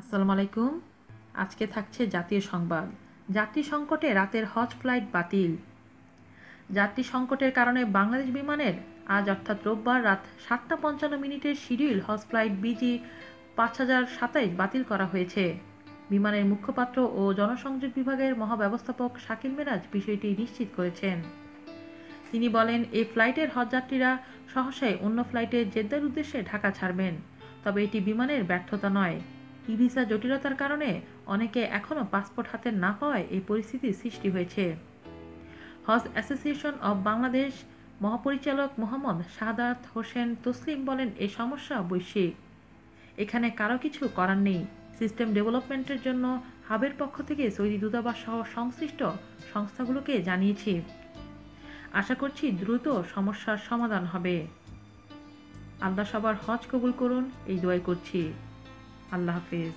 আসসালামু আলাইকুম। আজকে থাকছে জাতীয় সংবাদ। যাত্রী সংকটে রাতের হজ ফ্লাইট বাতিল। যাত্রী সংকটের কারণে বাংলাদেশ বিমানের আজ অর্থাৎ রোববার রাত সাতটা পঞ্চান্ন মিনিটের শিডিউল হজ ফ্লাইট বিজি পাঁচ হাজার সাতাইশ বাতিল করা হয়েছে। বিমানের মুখপাত্র ও জনসংযোগ বিভাগের মহাব্যবস্থাপক শাকিল মেরাজ বিষয়টি নিশ্চিত করেছেন। তিনি বলেন এই ফ্লাইটের হজযাত্রীরা সহসাই অন্য ফ্লাইটে জেদ্দার উদ্দেশ্যে ঢাকা ছাড়বেন, তবে এটি বিমানের ব্যর্থতা নয়। ই ভিসা জটিলতার কারণে অনেকে এখনও পাসপোর্ট হাতে না পাওয়ায় এই পরিস্থিতির সৃষ্টি হয়েছে। হজ অ্যাসোসিয়েশন অব বাংলাদেশ মহাপরিচালক মোহাম্মদ শাহাদাত হোসেন তসলিম বলেন এই সমস্যা বৈশ্বিক। এখানে কারও কিছু করার নেই। সিস্টেম ডেভেলপমেন্টের জন্য হাবের পক্ষ থেকে সৌদি দূতাবাস সহ সংশ্লিষ্ট সংস্থাগুলোকে জানিয়েছি। আশা করছি দ্রুত সমস্যার সমাধান হবে। আল্লাহ সবার হজ কবুল করুন, এই দোয়াই করছি। আল্লাহ হাফিজ